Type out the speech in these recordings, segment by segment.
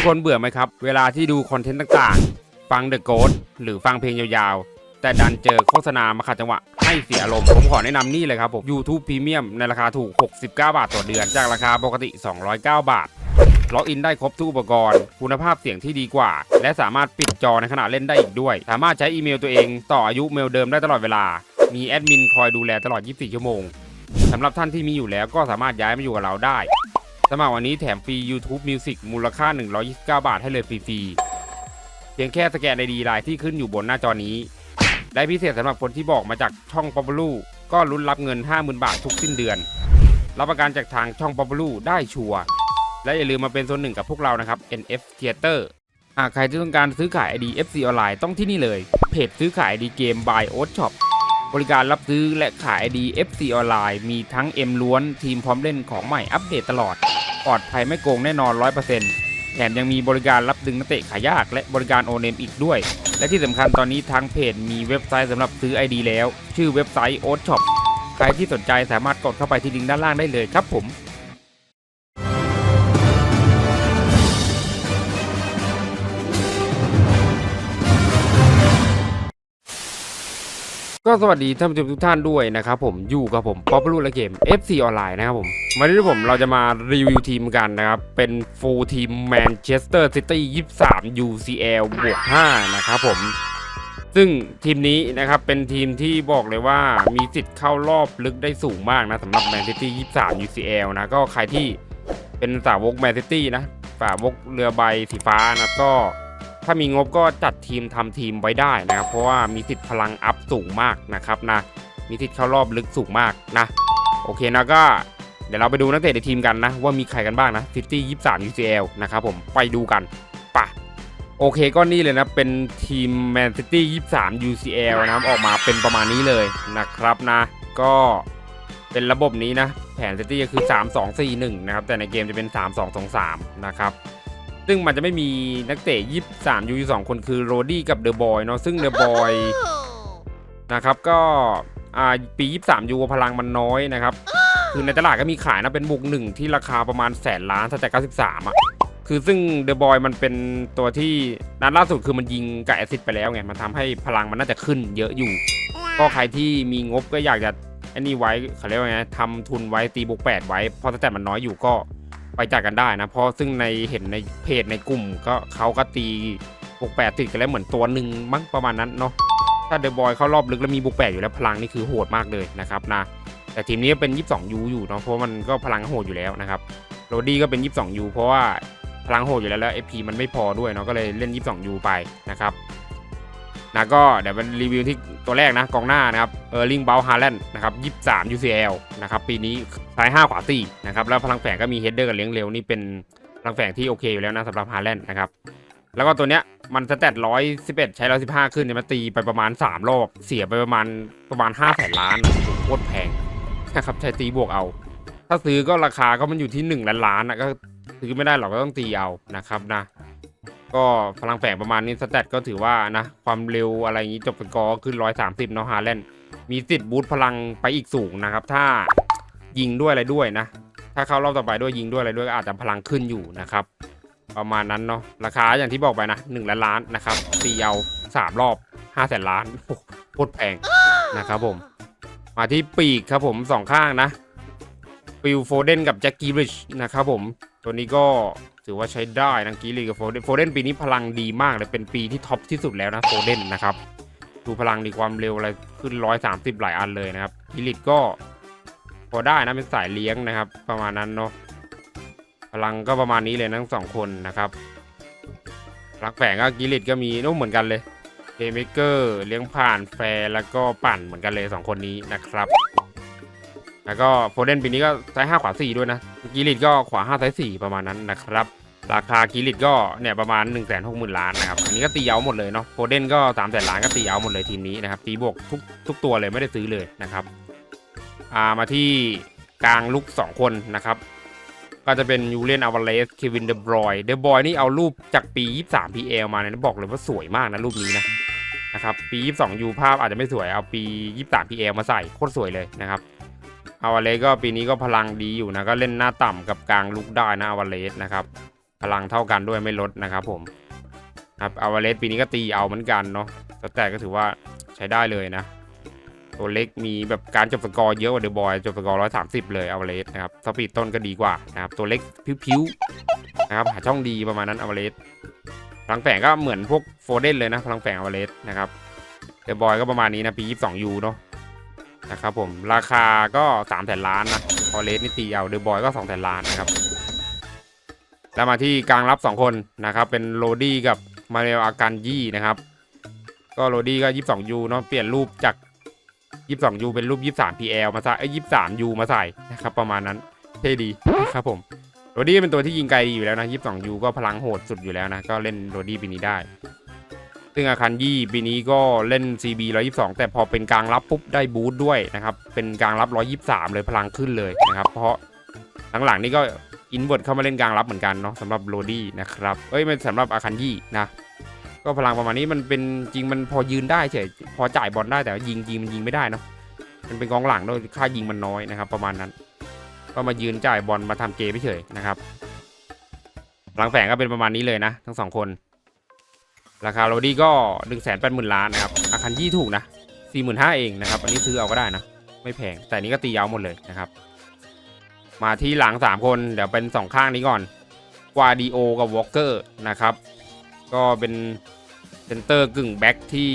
ทุกคนเบื่อไหมครับ เวลาที่ดูคอนเทนต์ต่างๆ ฟัง The Ghost หรือฟังเพลงยาวๆ แต่ดันเจอโฆษณามาขัดจังหวะ ให้เสียอารมณ์ ผมขอแนะนำนี่เลยครับผม YouTube Premium ในราคาถูก 69 บาทต่อเดือน จากราคาปกติ 209 บาทล็อกอินได้ครบทุกอุปกรณ์ คุณภาพเสียงที่ดีกว่า และสามารถปิดจอในขณะเล่นได้อีกด้วย สามารถใช้อีเมลตัวเองต่ออายุเมลเดิมได้ตลอดเวลา มีแอดมินคอยดูแลตลอด 24 ชั่วโมงสำหรับท่านที่มีอยู่แล้วก็สามารถย้ายมาอยู่กับเราได้ สมัครวันนี้แถมฟรี YouTube Music มูลค่า 129 บาทให้เลยฟรีๆ เพียงแค่สแกนไอดีไลน์ที่ขึ้นอยู่บนหน้าจอนี้และพิเศษสำหรับคนที่บอกมาจากช่อง p o p u l u ก็ลุ้นรับเงิน 50,000 บาททุกสิ้นเดือน รับประกันจากทางช่อง p o p u l u ได้ชัวร์ และอย่าลืมมาเป็นส่วนหนึ่งกับพวกเรานะครับ NF Theater หากใครที่ต้องการซื้อขาย ID FC ออนไลน์ต้องที่นี่เลย เพจซื้อขาย ID เกม by o s Shop บริการรับซื้อและขาย ID FC ออนไลน์มีทั้ง M ล้วนทีมพร้อมเล่นของใหม่อัปเดตตลอด ปลอดภัยไม่โกงแน่นอน 100%แถมยังมีบริการรับดึงนักเตะขายยากและบริการโอเนมอีกด้วย และที่สำคัญตอนนี้ทางเพจมีเว็บไซต์สำหรับซื้อ ID แล้ว ชื่อเว็บไซต์ o s Shop ใครที่สนใจสามารถกดเข้าไปที่ลิงก์ด้านล่างได้เลยครับผม ก็สวัสดีท่านผู้ชมทุกท่านด้วยนะครับผมอยู่กับผมป๊อปลูและเกม FC ออนไลน์นะครับผมวันนี้ผมเราจะมารีวิวทีมกันนะครับ เป็นฟูลทีมแมนเชสเตอร์ซิตี้23 UCL บวก5นะครับผม ซึ่งทีมนี้นะครับเป็นทีมที่บอกเลยว่ามีสิทธิ์เข้ารอบลึกได้สูงมากนะสำหรับแมนซิตี้23 UCL นะก็ใครที่เป็นสาวกแมนซิตี้นะสาวกเรือใบสีฟ้านะก็ ถ้ามีงบก็จัดทีมทำทีมไว้ได้นะครับ เพราะว่ามีสิทธิ์พลังอัพสูงมากนะครับนะ มีสิทธิ์เข้ารอบลึกสูงมากนะ โอเคนะก็เดี๋ยวเราไปดูนักเตะในทีมกันนะ ว่ามีใครกันบ้างนะซิตี้23 UCL นะครับผมไปดูกันปะโอเคก็นี่เลยนะ เป็นทีมแมนซิตี้23 UCL นะครับออกมาเป็นประมาณนี้เลยนะครับนะ ก็เป็นระบบนี้นะ แผนซิตี้ก็คือ 3-2-4-1 นะครับ แต่ในเกมจะเป็น 3-2-2-3 นะครับ ซึ่งมันจะไม่มีนักเตะ23ยู2คนคือโรดี้กับเดอะบอยเนาะซึ่งเดอะบอยนะครับก็อ่าปี 23 ยูพลังมันน้อยนะครับ คือในตลาดก็มีขายนะเป็นบุกหนึ่งที่ราคาประมาณแสนล้านถ้าจาก93 อะ คือซึ่งเดอะบอยมันเป็นตัวที่นัดล่าสุดคือมันยิงกับแอซิดไปแล้วไง มันทำให้พลังมันน่าจะขึ้นเยอะอยู่ ก็ใครที่มีงบก็อยากจะอันนี้ไว้เขาเรียกว่าไงทำทุนไว้ตีบุก 8 ไว้ เพราะแต่มันน้อยอยู่ก็ ไปจัดกันได้นะ เพราะซึ่งในเห็นในเพจในกลุ่มก็เขาก็ตีบุก8ติดกันแล้วเหมือนตัวหนึ่งมั้งประมาณนั้นเนาะถ้าเดอะบอยเข้ารอบลึกแล้วมีบุก8อยู่แล้วพลังนี่คือโหดมากเลยนะครับนะแต่ทีมนี้เป็น 22 ยูอยู่เนาะเพราะมันก็พลังโหดอยู่แล้วนะครับโรดี้ก็เป็น 22 ยูเพราะว่าพลังโหดอยู่แล้วแล้ว FP มันไม่พอด้วยเนาะก็เลยเล่น 22 ยูไปนะครับ นะก็เดี๋ยวเป็นรีวิวที่ตัวแรกนะกองหน้านะครับเออร์ลิงเบลฮาแลนด์นะครับ23 UCL นะครับปีนี้ซ้าย5ขวา4นะครับแล้วพลังแฝงก็มีเฮดเดอร์กับเลี้ยงเร็วนี่เป็นพลังแฝงที่โอเคอยู่แล้วนะสำหรับฮาแลนด์นะครับแล้วก็ตัวเนี้ยมันสแตท111ใช้115ขึ้นเนี่ยมันตีไปประมาณ3รอบเสียไปประมาณประมาณ5แสนล้านโคตรแพงนะครับใช้ตีบวกเอา ถ้าซื้อก็ราคาก็มันอยู่ที่1ล้านล้านนะก็ซื้อไม่ได้หรอกก็ต้องตีเอานะครับนะ ก็พลังแฝงประมาณนี้สแตทก็ถือว่านะ ความเร็วอะไรอย่างนี้จบสกอร์ขึ้น 130 เนาะฮาแลนด์มีสิทธิ์บูทพลังไปอีกสูงนะครับ ถ้ายิงด้วยอะไรด้วยนะ ถ้าเข้ารอบต่อไปด้วยยิงด้วยอะไรด้วยก็อาจจะพลังขึ้นอยู่นะครับ ประมาณนั้นเนาะราคาอย่างที่บอกไปนะ1ล้านล้านนะครับตีเอาสามรอบ5แสนล้านโคตรแพงนะครับผม มาที่ปีกครับผมสองข้างนะฟิลโฟเดนกับแจ็คกี้ริชนะครับผม ตัวนี้ก็ถือว่าใช้ได้นะกีรีกับโฟเดนโฟเดนปีนี้พลังดีมากเลยเป็นปีที่ท็อปที่สุดแล้วนะโฟเดนนะครับดูพลังดีความเร็วอะไรขึ้นร้อยสามสิบหลายอันเลยนะครับกีริชก็พอได้นะเป็นสายเลี้ยงนะครับ ประมาณนั้นเนาะพลังก็ประมาณนี้เลยทั้งสองคนนะครับรักแฝงก็กิริชก็มีนุ่มเหมือนกันเลยเพย์เมเกอร์เลี้ยงผ่านแฟร์แล้วก็ปั่นเหมือนกันเลย 2 คนนี้นะครับ แล้วก็โฟเดนปีนี้ก็ซ้าย5ขวา4ด้วยนะกิริตก็ขวา5ซ้าย4ประมาณนั้นนะครับ ราคากิริตก็เนี่ยประมาณ1 6 0 0 0 0ล้านนะครับอันนี้ก็ตีเอาหมดเลยเนาะโฟเดนก็3 0 0 0 0ล้านก็ตีเอาหมดเลยทีมนี้นะครับตีบวกทุกทุกตัวเลยไม่ได้ซื้อเลยนะครับอ่ามาที่กลางลุก 2 คนนะครับ ก็จะเป็นยูเลียนอาวาเลสเควินเดบรอยเดบรอยนี่เอารูปจากปี 23 PL มาเนี่ยบอกเลยว่าสวยมากนะรูปนี้นะนะครับปี 22ยูภาพอาจจะไม่สวยเอาปี 23 PL มาใส่โคตรสวยเลยนะครับ อาวาเลสก็ปีนี้ก็พลังดีอยู่นะก็เล่นหน้าต่ำกับกลางลุกได้นะอาวาเลสนะครับพลังเท่ากันด้วยไม่ลดนะครับผมครับอาวาเลสปีนี้ก็ตีเอาเหมือนกันเนาะแต่ก็ถือว่าใช้ได้เลยนะตัวเล็กมีแบบการจบสกอร์เยอะกว่าเดอะบอยจบสกอร์ร้อยสามสิบเลยอาวาเลสนะครับสปีดต้นก็ดีกว่านะครับตัวเล็กพิ้วๆนะครับหาช่องดีประมาณนั้นอาวาเลสพลังแฝงก็เหมือนพวกโฟเดนเลยนะพลังแฝงอาวาเลสนะครับเดอะบอยก็ประมาณนี้นะปี22ยูเนาะ นะครับผมราคาก็3แสนล้านนะพอเลสนี่ตีเอาเดอะบอยก็2แสนล้านนะครับแล้วมาที่กลางรับ 2 คนนะครับเป็นโรดี้กับมาเรลอาการยี่นะครับ ก็โรดี้ก็ 22ยูเนาะเปลี่ยนรูปจาก 22ยูเป็นรูป 23 PL มาใส่เอ้ย23ยูมาใส่นะครับประมาณนั้นเท่ดีครับผมโรดี้เป็นตัวที่ยิงไกลดีอยู่แล้วนะ 22ยูก็พลังโหดสุดอยู่แล้วนะก็เล่นโรดี้ปีนี้ได้ ซึ่งอาคันยี่ปีนี้ก็เล่น CB 122 แต่พอเป็นกลางรับปุ๊บได้บูทด้วยนะครับ เป็นกลางรับ 123 เลยพลังขึ้นเลยนะครับ เพราะหลังๆนี่ก็อินเวิร์ดเข้ามาเล่นกลางรับเหมือนกันเนาะสำหรับโรดี้นะครับ เอ้ยมันสำหรับอาคันยี่นะ ก็พลังประมาณนี้มันเป็นจริงมันพอยืนได้เฉยพอจ่ายบอลได้แต่ยิงจริงมันยิงไม่ได้เนาะมันเป็นกองหลังด้วยค่ายิงมันน้อยนะครับ ประมาณนั้น ก็มายืนจ่ายบอลมาทำเกมเฉยนะครับพลังแฝงก็เป็นประมาณนี้เลยนะ ทั้งสองคน ราคาโรดี้ก็หนึ่งแสนแปดหมื่นล้านนะครับ อาคันยี่ถูกนะสี่หมื่นห้าเองนะครับ อันนี้ซื้อเอาก็ได้นะ ไม่แพง แต่อันนี้ก็ตียาวหมดเลยนะครับ มาที่หลังสามคน เดี๋ยวเป็นสองข้างนี้ก่อนกวาดิโอกับวอลเกอร์นะครับ ก็เป็นเซนเตอร์กึ่งแบ็กที่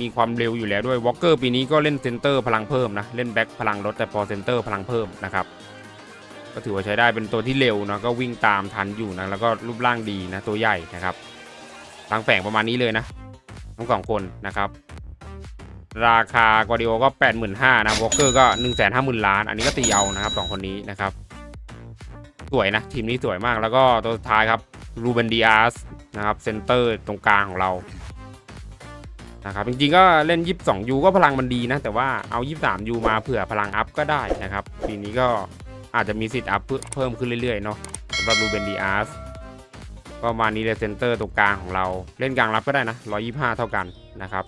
มีความเร็วอยู่แล้วด้วยวอลเกอร์ปีนี้ก็เล่นเซนเตอร์พลังเพิ่มนะ เล่นแบ็กพลังลดแต่พอเซนเตอร์พลังเพิ่มนะครับก็ถือว่าใช้ได้เป็นตัวที่เร็วนะก็วิ่งตามทันอยู่นะแล้วก็รูปร่างดีนะตัวใหญ่นะครับ ทางแฝงประมาณนี้เลยนะ ทั้งสองคนนะครับ ราคากวาดิโอก็ 85,000นะวอลเกอร์ก็ 150,000 ล้าน อันนี้ก็ตีเอานะครับสองคนนี้นะครับ สวยนะ ทีมนี้สวยมากแล้วก็ตัวสุดท้ายครับรูเบนดิอาสนะครับเซนเตอร์ตรงกลางของเรานะครับจริงๆก็เล่น 22 ยูก็พลังมันดีนะ แต่ว่าเอา 23 ยูมาเผื่อพลังอัพก็ได้นะครับปีนี้ก็อาจจะมีสิทธิ์อัพเพิ่มขึ้นเรื่อยๆเนาะสำหรับรูเบนดิอาส ก็ประมาณนี้เลยเซนเตอร์ตรงกลางของเราเล่นกลางรับก็ได้นะ 125 เท่ากันนะครับ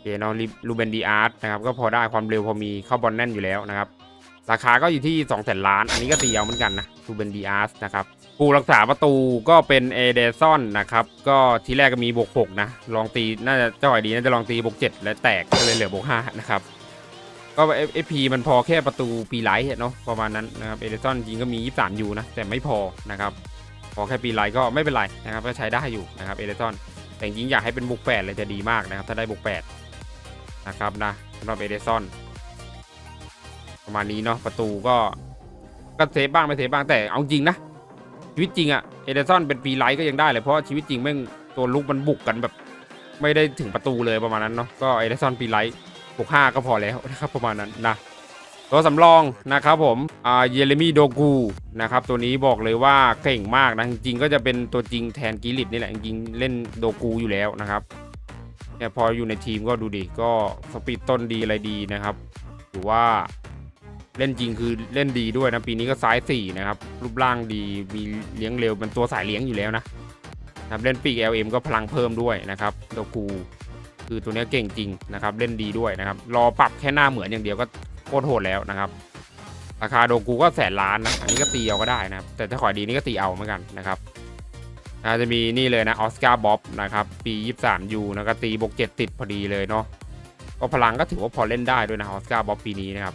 เคนาะรูเบนดิอาสนะครับก็พอได้ความเร็วพอมีเข้าบอลแน่นอยู่แล้วนะครับราคาก็อยู่ที่2 0 0 0 0ล้าน อันนี้ก็ตีเอาเหมือนกันนะทูเบนดีอาร์สนะครับผู้รักษาประตูก็เป็นเอเดซอนนะครับก็ทีแรกก็มีบวก6นะลองตีน่าจะเจ้าไอดีน่าจะลองตีบวก7และแตกก็เลยเหลือบวก5นะครับก็เอฟพีมันพอแค่ประตูปีไลท์เนาะประมาณนั้นนะครับเอเดซอนจริงก็มี 23ยูนะแต่ไม่พอนะครับ พอแค่ปีไลท์ก็ไม่เป็นไรนะครับก็ใช้ได้อยู่นะครับเอเดซอนแต่จริงอยากให้เป็นบวก8เลยจะดีมากนะครับถ้าได้บวก8นะครับนะสำหรับเอเดซอนประมาณนี้เนาะประตูก็ก็เซฟบ้างไม่เซฟบ้างแต่เอาจริงนะชีวิตจริงอะเอเดร์สันเป็นฟรีไลท์ก็ยังได้เลยเพราะชีวิตจริงแม่งตัวลุกมันบุกกันแบบ ไม่ได้ถึงประตูเลยประมาณนั้นเนาะก็เอเดร์สันฟรีไลท์บวกห้าก็พอแล้วนะครับประมาณนั้นนะ ตัวสำรองนะครับผมอ่าเยเรมีโดกูนะครับตัวนี้บอกเลยว่าเก่งมากนะจริงๆก็จะเป็นตัวจริงแทนกิลิตนี่แหละจริงๆเล่นโดกูอยู่แล้วนะครับเนี่ยพออยู่ในทีมก็ดูดิก็สปีดต้นดีอะไรดีนะครับถือว่าเล่นจริงคือเล่นดีด้วยนะปีนี้ก็ซ้าย4นะครับรูปร่างดีมีเลี้ยงเร็วเป็นตัวสายเลี้ยงอยู่แล้วนะนะครับเล่นปีก LM ก็พลังเพิ่มด้วยนะครับโดกูคือตัวนี้เก่งจริงนะครับเล่นดีด้วยนะครับรอปรับแค่หน้าเหมือนอย่างเดียวก็ โคตรโหดแล้วนะครับ ราคาโดกูก็แสนล้านนะ อันนี้ก็ตีเอาก็ได้นะครับ แต่ถ้าขอยดีนี่ก็ตีเอาเหมือนกันนะครับอาจะมีนี่เลยนะออสการ์บ๊อบนะครับปี 23ยูนะก็ตีบวก7ติดพอดีเลยเนาะก็พลังก็ถือว่าพอเล่นได้ด้วยนะออสการ์บ๊อบปีนี้นะครับ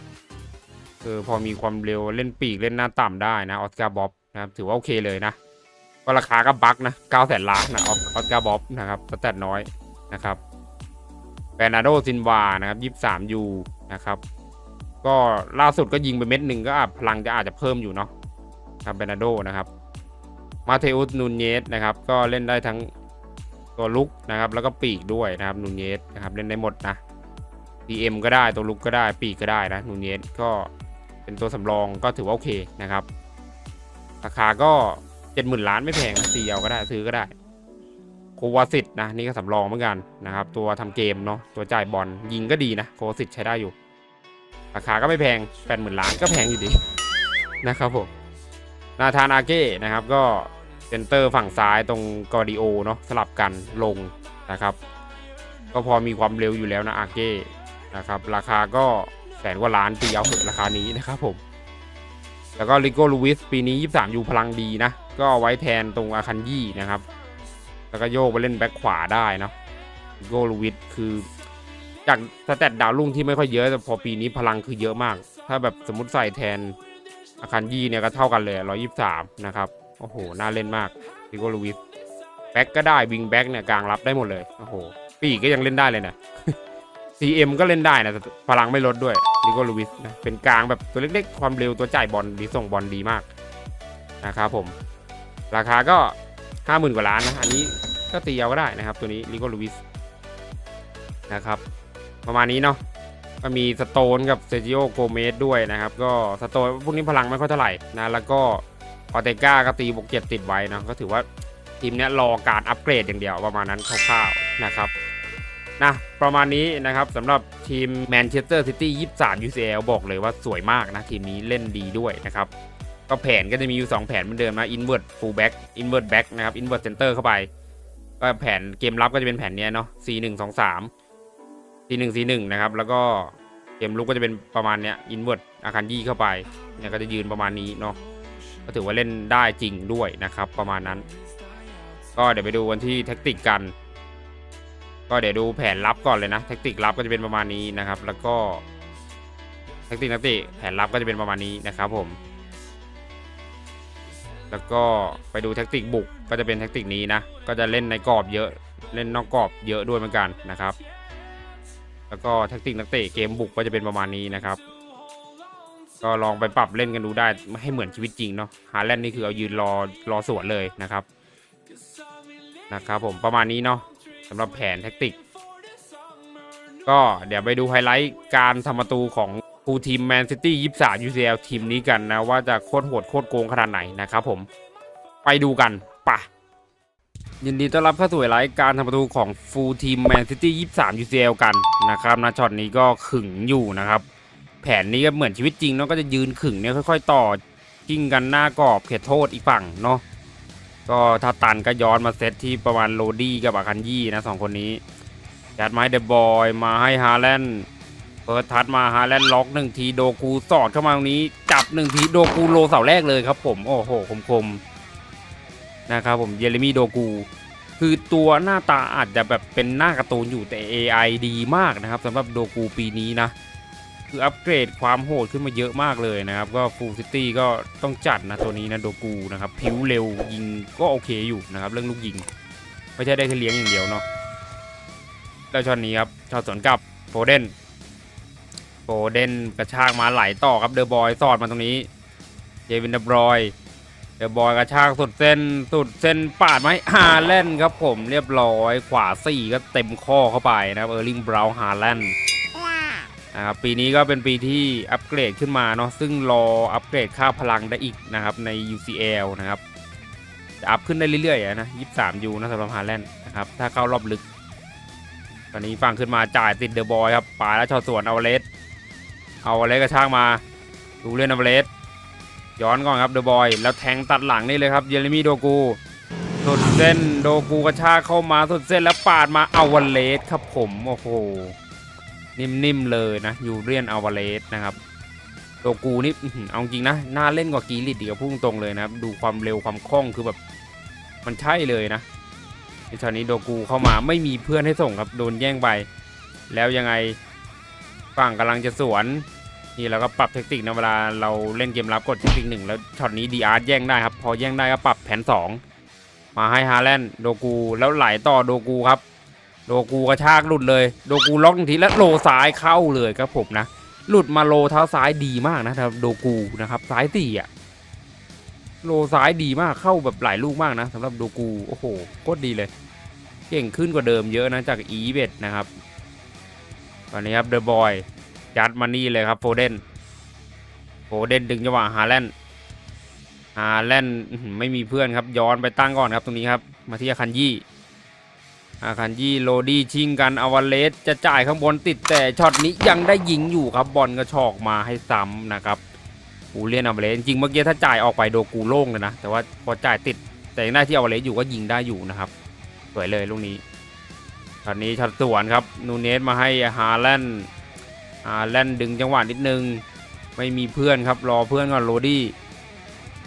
คือพอมีความเร็วเล่นปีกเล่นหน้าต่ำได้นะออสการ์บ๊อบนะครับถือว่าโอเคเลยนะก็ราคาก็บักนะ9แสนล้านนะออสการ์บ๊อบนะครับสแตทน้อยนะครับแบรนาโดซินวานะครับ 23ยูนะครับ ก็ล่าสุดก็ยิงไปเม็ดหนึ่งก็พลังจะอาจจะเพิ่มอยู่เนาะครับแบรนาโดนะครับ มาเทอุสนูนเยสนะครับ ก็เล่นได้ทั้งตัวลุกนะครับ แล้วก็ปีกด้วยนะครับนูนเยสนะครับเล่นได้หมดนะ DM ก็ได้ตัวลุกก็ได้ปีกก็ได้นะนูเนสก็เป็นตัวสำรองก็ถือว่าโอเคนะครับ ราคาก็เจ็ดหมื่นล้านไม่แพงนะตีเอาก็ได้ซื้อก็ได้โควาสิตนะนี่ก็สำรองเหมือนกันนะครับ ตัวทำเกมเนาะตัวจ่ายบอลยิงก็ดีนะโควาสิตใช้ได้อยู่ ราคาก็ไม่แพงแปดหมื่นล้านก็แพงอยู่ดีนะครับผมนาธานอาเก้นะครับก็เซนเตอร์ฝั่งซ้ายตรงกอริโอเนาะสลับกันลงนะครับ ก็พอมีความเร็วอยู่แล้วนะอาเก้นะครับราคาก็แสนกว่าล้านตีเอาเหอะราคานี้นะครับผม แล้วก็ลิโก้ลูวิสปีนี้ 23ยูพลังดีนะ ก็เอาไว้แทนตรงอาคันยี่นะครับ แล้วก็โยกไปเล่นแบ็คขวาได้เนาะโกลูวิทคือ จากสแตทดาวรุ่งที่ไม่ค่อยเยอะแต่พอปีนี้พลังคือเยอะมาก ถ้าแบบสมมติใส่แทนอาคันยี่เนี่ยก็เท่ากันเลยร้อยี่สามนะครับ โอ้โห น่าเล่นมากดิโกลูวิสแบ็กก็ได้วิงแบ็กเนี่ยกลางรับได้หมดเลย โอ้โห ปีกก็ยังเล่นได้เลยนะ CM ก็เล่นได้นะแต่พลังไม่ลดด้วยดิโกลูวิสนะเป็นกลางแบบตัวเล็กๆ ความเร็วตัวจ่ายบอลดีส่งบอลดีมากนะครับผม ราคาก็ห้าหมื่นกว่าล้านนะ อันนี้ก็ตีเอาก็ได้นะครับ ตัวนี้ดิโกลูวิสนะครับ ประมาณนี้เนาะก็มีสโตนกับเซจิโอโกเมสด้วยนะครับ ก็สโตนพวกนี้พลังไม่ค่อยเท่าไหร่นะแล้วก็ออเตก้าก็ตีบวกเจ็ดติดไว้นะก็ถือว่าทีมนี้รอการอัปเกรดอย่างเดียวประมาณนั้นคร่าวๆนะครับนะประมาณนี้นะครับสำหรับทีมแมนเชสเตอร์ซิตี้23 UCL บอกเลยว่าสวยมากนะ ทีมนี้เล่นดีด้วยนะครับ ก็แผนก็จะมีอยู่ 2 แผนเหมือนเดิมนะ invert full back invert back นะครับ invert center เตอร์เข้าไป ก็แผนเกมรับก็จะเป็นแผนนี้เนาะ C 1 2 3 C 1 C 1นะครับ แล้วก็เกมลุกก็จะเป็นประมาณเนี้ย invert อาคันยี่เข้าไปเนี่ยก็จะยืนประมาณนี้เนาะก็ถือว่าเล่นได้จริงด้วยนะครับ ประมาณนั้น ก็เดี๋ยวไปดูวันที่แท็กติกกัน ก็เดี๋ยวดูแผนลับก่อนเลยนะแท็กติกลับก็จะเป็นประมาณนี้นะครับ แล้วก็แท็กติกนักเตะแผนลับก็จะเป็นประมาณนี้นะครับผม แล้วก็ไปดูแท็กติกบุกก็จะเป็นแท็กติกนี้นะก็จะเล่นในกรอบเยอะเล่นนอกกรอบเยอะด้วยเหมือนกันนะครับ แล้วก็แท็กติกนักเตะเกมบุกก็จะเป็นประมาณนี้นะครับ ก็ลองไปปรับเล่นกันดูได้ไม่ให้เหมือนชีวิตจริงเนาะฮาแลนด์นี่คือเอายืนรอรอสวนเลยนะครับนะครับผมประมาณนี้เนาะสำหรับแผนแท็กติก ก็เดี๋ยวไปดูไฮไลท์การทำประตูของฟูทีมแมนซิตี้ยี่สาม UCL ทีมนี้กันนะ ว่าจะโคตรโหดโคตรโกงขนาดไหนนะครับผมไปดูกันปะ ยินดีต้อนรับเข้าสู่ไฮไลท์การทำประตูของฟูลทีมแมนซิตี้ยี่สาม UCL กันนะครับนะช็อตนี้ก็ขึงอยู่นะครับ แผนนี้ก็เหมือนชีวิตจริงเนาะก็จะยืนขึงเนี่ยค่อย ๆ ต่อกิ้งกันหน้ากรอบเขตโทษอีกฝั่งเนาะก็ถ้าตันก็ย้อนมาเซตที่ประมาณโรดี้กับอาคันยี่นะสองคนนี้ยัดไม้เดบอยมาให้ฮาแลนด์เปิดทัดมาฮาแลนด์ล็อกหนึ่งทีโดกูสอดเข้ามาตรงนี้ จับหนึ่งทีโดกูโลเสาแรกเลยครับผมโอ้โหคมคมๆ นะครับผมเยเรมีโดกู คือตัวหน้าตาอาจจะแบบเป็นหน้าการ์ตูนอยู่แต่ AI ดีมากนะครับสำหรับโดกูปีนี้นะ คืออัปเกรดความโหดขึ้นมาเยอะมากเลยนะครับ ก็ฟูลซิตี้ก็ต้องจัดนะตัวนี้นะโดกูนะครับผิวเร็วยิงก็โอเคอยู่นะครับเรื่องลูกยิง ไม่ใช่ได้แค่เลี้ยงอย่างเดียวเนาะแล้วช็อตนี้ครับช็อตสวนกลับโฟเดนโฟเดนกระชากมาไหลต่อครับเดอะบอยสอดมาตรงนี้เจวินเดอะบอย เดบอยกระชากสุดเส้นสุดเส้นปาดไหมฮาแลนด์ครับผมเรียบร้อยขวาสี่ก็เต็มข้อเข้าไปนะครับเออร์ลิงบราวน์ฮาแลนด์นะครับปีนี้ก็เป็นปีที่อัปเกรดขึ้นมาเนาะซึ่งรออัปเกรดค่าพลังได้อีกนะครับใน UCL นะครับจะอัพขึ้นได้เรื่อยๆอะนะ23 U นะสำหรับฮาแลนด์นะครับถ้าเข้ารอบลึก ตอนนี้ฟังขึ้นมาจ่ายติดเดอะบอยครับปาแล้วชอตสวนเอาเลสเอาเลสกระชากมาดูเล่นเอาเลส ย้อนก่อนครับเดอะบอยแล้วแทงตัดหลังนี่เลยครับเยเรมีโดกูสุดเส้นโดกูกระชากเข้ามาสุดเส้นแล้วปาดมาเอาวันเลสครับผมโอ้โหนิ่มๆเลยนะยูเรียนอาวาเลสนะครับโดกูนี่อื้อหือเอาจริงนะน่าเล่นกว่ากีริดอีกกับพุ่งตรงเลยนะครับดูความเร็วความคล่องคือแบบมันใช่เลยนะในช็อตนี้โดกูเข้ามาไม่มีเพื่อนให้ส่งครับโดนแย่งไปแล้วยังไงฝั่งกำลังจะสวน นี่เราก็ปรับเทคนิคนะเวลาเราเล่นเกมรับกดเทคนิคหนึ่งแล้วช็อตนี้ดีอาร์แย่งได้ครับ พอแย่งได้ก็ปรับแผนสองมาให้ฮาแลนด์โดกูแล้วไหลต่อโดกูครับ โดกูกระชากหลุดเลย โดกูล็อกหนึ่งทีแล้วโลซ้ายเข้าเลยครับผมนะ หลุดมาโลเท้าซ้ายดีมากนะครับโดกูนะครับซ้ายสี่อะโลซ้ายดีมากเข้าแบบหลายลูกมากนะสำหรับโดกูโอ้โหโคตรดีเลย เก่งขึ้นกว่าเดิมเยอะนะจากอีเบดนะครับตอนนี้ครับเดอะบอย ยัดมานี่เลยครับโฟเดนโฟเดนดึงจังหวะฮาแลนด์ฮาแลนด์ไม่มีเพื่อนครับย้อนไปตั้งก่อนครับตรงนี้ครับ มาที่อาคันยี่อาคันยี่โรดี้ชิงกันอวาเลสจะจ่ายข้างบนติดแต่ช็อตนี้ยังได้ยิงอยู่ครับบอลกระชอกมาให้ซ้ำนะครับกูเลียนอวาเลสจริงเมื่อกี้ถ้าจ่ายออกไปโดกูโล่งเลยนะแต่ว่าพอจ่ายติดแต่ยังได้ที่อวาเลสอยู่ก็ยิงได้อยู่นะครับสวยเลยลูกนี้ช็อตนี้ช็อตสวนครับนูเนสมาให้ฮาแลนด์ ฮาแล่นดึงจังหวะนิดนึง ไม่มีเพื่อนครับรอเพื่อนก่อนโรดี้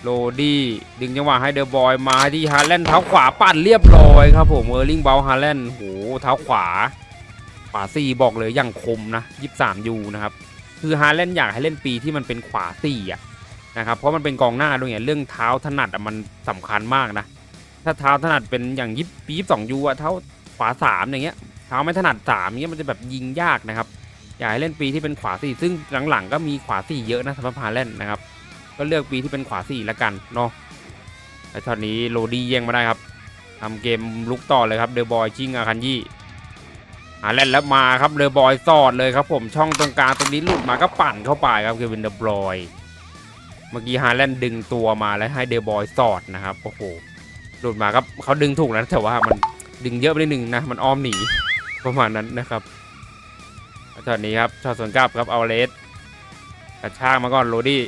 โรดี้ดึงจังหวะให้เดอะบอยมาที่ฮาแลนด์เท้าขวาปั่นเรียบร้อยครับผมเออร์ลิงเบลฮาแลนด์โหเท้าขวาขวาสี่บอกเลยอย่างคมนะ23ยูนะครับคือฮาแลนด์อยากให้เล่นปีที่มันเป็นขวาสี่อะนะครับเพราะมันเป็นกองหน้าด้วยไงเรื่องเท้าถนัดอะมันสำคัญมากนะถ้าเท้าถนัดเป็นอย่างยิบปียี่สองยูอะเท้าขวาสามอย่างเงี้ยเท้าไม่ถนัดสามเงี้ยมันจะแบบยิงยากนะครับ อยากให้เล่นปีที่เป็นขวาสี่ซึ่งหลังๆก็มีขวาสี่เยอะนะสำหรับฮาแลนนะครับ ก็เลือกปีที่เป็นขวาสี่ละกันเนาะแต่ช็อตนี้โรดี้ย่งมาได้ครับทำเกมลุกต่อเลยครับเดอะบอยชิงอาคันยี่หาแลนด์แล้วมาครับเดอะบอยสอดเลยครับ ผมช่องตรงกลางตรงนี้หลุดมาก็ปั่นเข้าไปครับเควินเดอะบอยเมื่อกี้ฮาแลนด์ดึงตัวมาแล้วให้เดอะบอยสอดนะครับโอ้โหหลุดมาครับเขาดึงถูกแล้วแต่ว่ามันดึงเยอะไปนิดนึงนะมันอ้อมหนีประมาณนั้นนะครับ ช็อตนี้ครับช็อตสวนกลับครับเอาเลสกระชากมาก่อนโรดี้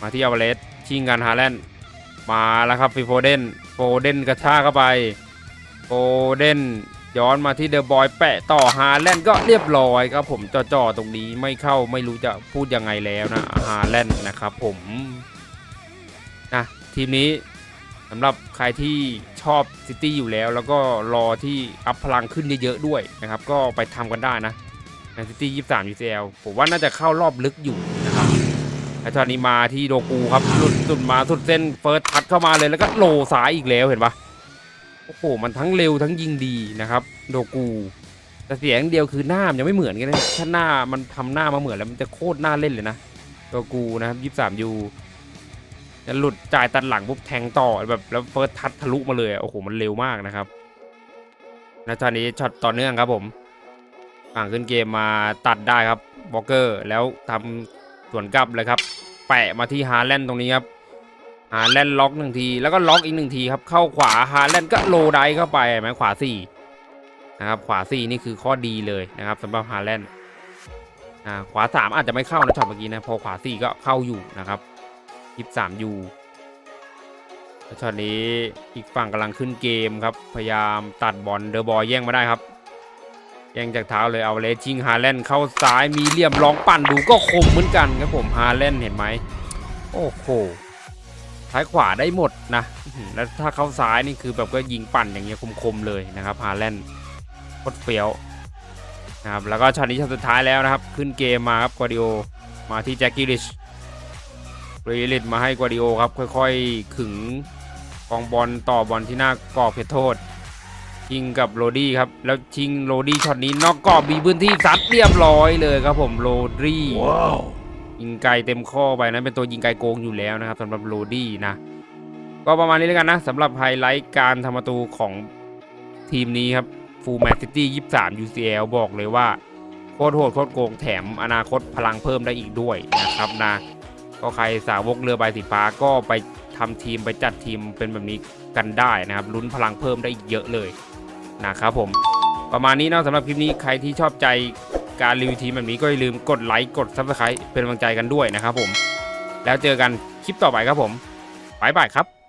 มาที่เอเวเลสชิงกันฮาแลนด์มาแล้วครับฟิโฟเดนโฟเดนกระชากเข้าไปโฟเดนย้อนมาที่เดอะบอยแปะต่อฮาแลนด์ก็เรียบร้อยครับผมจ่อๆตรงนี้ไม่เข้าไม่รู้จะพูดยังไงแล้วนะฮาแลนด์นะครับผมนะทีมนี้สำหรับใครที่ชอบซิตี้อยู่แล้ว แล้วก็รอที่อัพพลังขึ้นเยอะๆด้วยนะครับ ก็ไปทำกันได้นะ แมนซิตี้23 UCL ผมว่าน่าจะเข้ารอบลึกอยู่นะครับไอ้ตอนนี้มาที่โดกูครับหลุดสุดมาสุดเส้นเฟิร์สทัดเข้ามาเลยแล้วก็โลซ้ายอีกแล้วเห็นปะโอ้โหมันทั้งเร็วทั้งยิงดีนะครับโดกูแต่เสียงเดียวคือหน้ามันยังไม่เหมือนกันนะถ้าหน้ามันทำหน้ามาเหมือนแล้วมันจะโคตรหน่าเล่นเลยนะโดกูนะครับยี่สามยูจะหลุดจ่ายตัดหลังปุ๊บแทงต่อแบบแล้วเฟิร์สทัดทะลุมาเลยโอ้โหมันเร็วมากนะครับแล้วตอนนี้ช็อตต่อเนื่องครับผม ฝั่งขึ้นเกมมาตัดได้ครับบล็อกเกอร์แล้วทำส่วนกลับเลยครับ แปะมาที่ฮาแลนด์ตรงนี้ครับฮาแลนด์ล็อกหนึ่งที แล้วก็ล็อกอีกหนึ่งทีครับเข้าขวาฮาแลนด์ก็โลไดเข้าไปไหมขวาสี่นะครับขวาสี่นี่คือข้อดีเลยนะครับสำหรับฮาแลนด์อ่าขวาสามอาจจะไม่เข้านะช็อตเมื่อกี้นะพอขวาสี่ก็เข้าอยู่นะครับยิบสามยูช็อตนี้อีกฝั่งกำลังขึ้นเกมครับพยายามตัดบอลเดอะบอยแย่งมาได้ครับ แย่งจากเท้าเลยเอาเลจิงฮาแลนเข้าซ้ายมีเหลี่ยมลองปั่นดูก็คมเหมือนกันครับผมฮาแลนเห็นไหมโอ้โหท้ายขวาได้หมดนะแล้วถ้าเข้าซ้ายนี่คือแบบก็ยิงปั่นอย่างเงี้ยคมๆเลยนะครับฮาแลนด์โคตรเฟี้ยวนะครับแล้วก็ช็อตนี้ช็อตสุดท้ายแล้วนะครับ ขึ้นเกมมาครับกวาดิโอมาที่แจ็คกี้ริชกรีลิชมาให้กวาดิโอครับค่อยๆขึงกองบอลต่อบอลที่หน้ากรอบเขตโทษ ชิงกับโรดี้ครับ แล้วชิงโรดี้ช็อตนี้นอกกรอบมีพื้นที่ซัดเรียบร้อยเลยครับผมโรดี้ยิงไกลเต็มข้อไปนะเป็นตัวยิงไกลโกงอยู่แล้วนะครับสำหรับโรดี้นะก็ประมาณนี้แล้วกันนะสำหรับไฮไลท์การทำประตูของทีมนี้ครับฟูลแมนซิตี้23 UCL บอกเลยว่าโคตรโหดโคตรโกงแถมอนาคตพลังเพิ่มได้อีกด้วยนะครับนะก็ใครสาวกเรือใบสีฟ้าก็ไปทำทีมไปจัดทีมเป็นแบบนี้กันได้นะครับลุ้นพลังเพิ่มได้อีกเยอะเลย นะครับผม ประมาณนี้เนาะสำหรับคลิปนี้ใครที่ชอบใจการรีวิวทีมแบบนี้ก็อย่าลืมกดไลค์กด Subscribe เป็นกำลังใจกันด้วยนะครับผม แล้วเจอกันคลิปต่อไปครับผมบายบายครับ